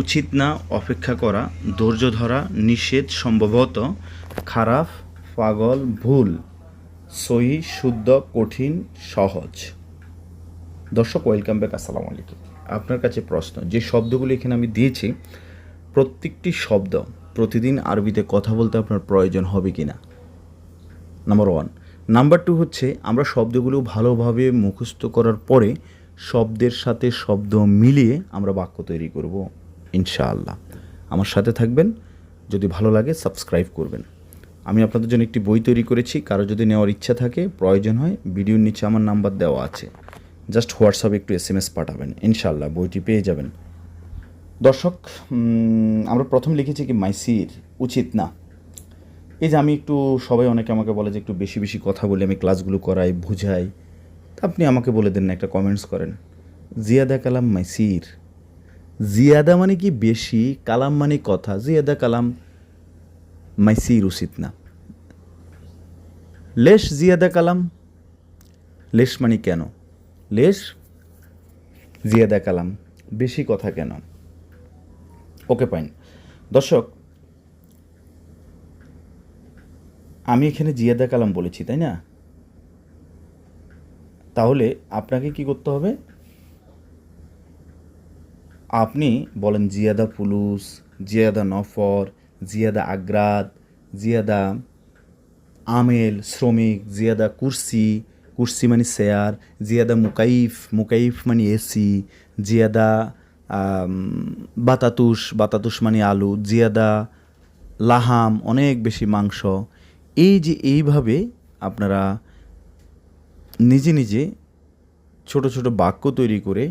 উচিত না অপেক্ষা করা, ধৈর্য ধরা নিষেধ সম্ভবত খারাপ, পাগল, ভুল, সহি, শুদ্ধ, কঠিন, সহজ। দর্শক ওয়েলকাম ব্যাক আসসালামু আলাইকুম। আপনার কাছে প্রশ্ন, যে শব্দগুলো এখানে আমি দিয়েছি, প্রত্যেকটি শব্দ প্রতিদিন আরবিতে কথা বলতে আপনার প্রয়োজন হবে কি না নাম্বার ওয়ান নাম্বার টু হচ্ছে, আমরা শব্দগুলো ভালোভাবে মুখস্থ করার পরে শব্দের সাথে শব্দ মিলিয়ে আমরা বাক্য তৈরি করব। ইনশাআল্লাহ। আমার সাথে থাকবেন, যদি ভালো লাগে সাবস্ক্রাইব করবেন। আমি আপনাদের জন্য একটি বই তৈরি করেছি, কারও যদি নেওয়ার ইচ্ছা থাকে, প্রয়োজন হয়, ভিডিওর নিচে আমার নাম্বার দেওয়া আছে। জাস্ট হোয়াটসঅ্যাপে একটু এস এম এস পাঠাবেন, ইনশাআল্লাহ বইটি পেয়ে যাবেন। দর্শক আমরা প্রথম লিখেছি কি মাইসির উচিত না। এই যে আমি একটু, সবাই অনেকে আমাকে বলে যে একটু বেশি বেশি কথা বলে আমি ক্লাসগুলো করাই, বুঝাই। আপনি আমাকে বলে দেন না, একটা কমেন্টস করেন। জিয়াদা কালাম মাইসির জিয়াদা মানে কি বেশি, কালাম মানে কথা? জিয়াদা, কালাম মাইসির উচিত না। লেশ, জিয়াদা, কালাম, লেশ মানে কেন? লেশ, জিয়াদা, কালাম, বেশি কথা কেন? ওকে পাইন দর্শক, আমি এখানে জিয়াদা, কালাম বলেছি, তাই না? তাহলে আপনাকে কি করতে হবে? আপনি বলেন জিয়াদা ফুলুস জিয়াদা নফর, জিয়াদা আগ্রাদ, জিয়াদা আমেল, শ্রমিক, জিয়াদা কুরসি কুরসি মানে চেয়ার জিয়াদা মুকাইফ মুকাইফ মানে এসি, জিয়াদা বাতাতুস বাতাতুস মানে আলু, জিয়াদা লাহাম, অনেক বেশি মাংস। এই যে এইভাবে আপনারা নিজে নিজে ছোট ছোট বাক্য তৈরি করে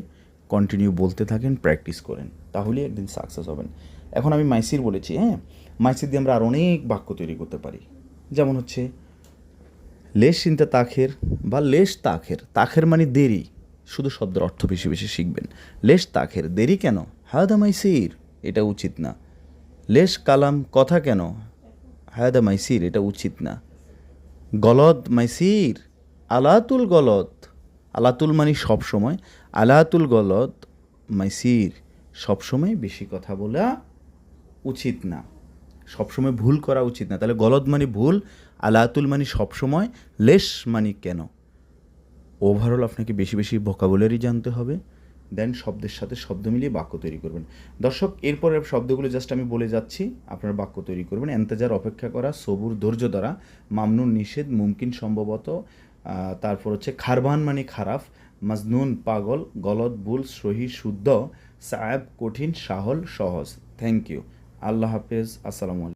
কন্টিনিউ বলতে থাকেন প্র্যাকটিস করেন, তাহলে একদিন সাকসেস হবেন। এখন আমি মাইসির বলেছি হ্যাঁ মাইসির দিয়ে আমরা আর অনেক বাক্য তৈরি করতে পারি। যেমন হচ্ছে, লেশ চিন্তা তাখের বা লেশ তাখের। তাখের মানে দেরি, শুধু শব্দের অর্থ বেশি বেশি শিখবেন। লেশ তাখের, দেরি কেন? হায়দা মাইসির। এটা উচিত না। লেশ কালাম, কথা কেন? হায়দা মাইসির, এটা উচিত না। গলদ মাইসির। আলাতুল গলদ। আলাতুল মানে সবসময়, আলাতুল গলদ মাইসির সবসময় বেশি কথা বলা উচিত না। সবসময় ভুল করা উচিত না। তাহলে গলদ মানে ভুল, আলাতুল মানে সবসময়, লেস মানে কেন? ওভারঅল আপনাকে বেশি বেশি ভোকাবুলারি জানতে হবে দেন শব্দের সাথে শব্দ মিলিয়ে বাক্য তৈরি করবেন। দর্শক, এরপরের শব্দগুলো জাস্ট আমি বলে যাচ্ছি, আপনার বাক্য তৈরি করবেন। এন্তেজার, অপেক্ষা করা, সবুর, ধৈর্য দ্বারা মামনুন, নিষেধ, মুমকিন সম্ভবত তারপর হচ্ছে খারবান মানে খারাপ মাজনুন পাগল গলত বুল সহি, শুদ্ধ সাহেব কঠিন, সাহল, সহজ। থ্যাংক ইউ আল্লাহ হাফেজ, আসসালামু আলাইকুম।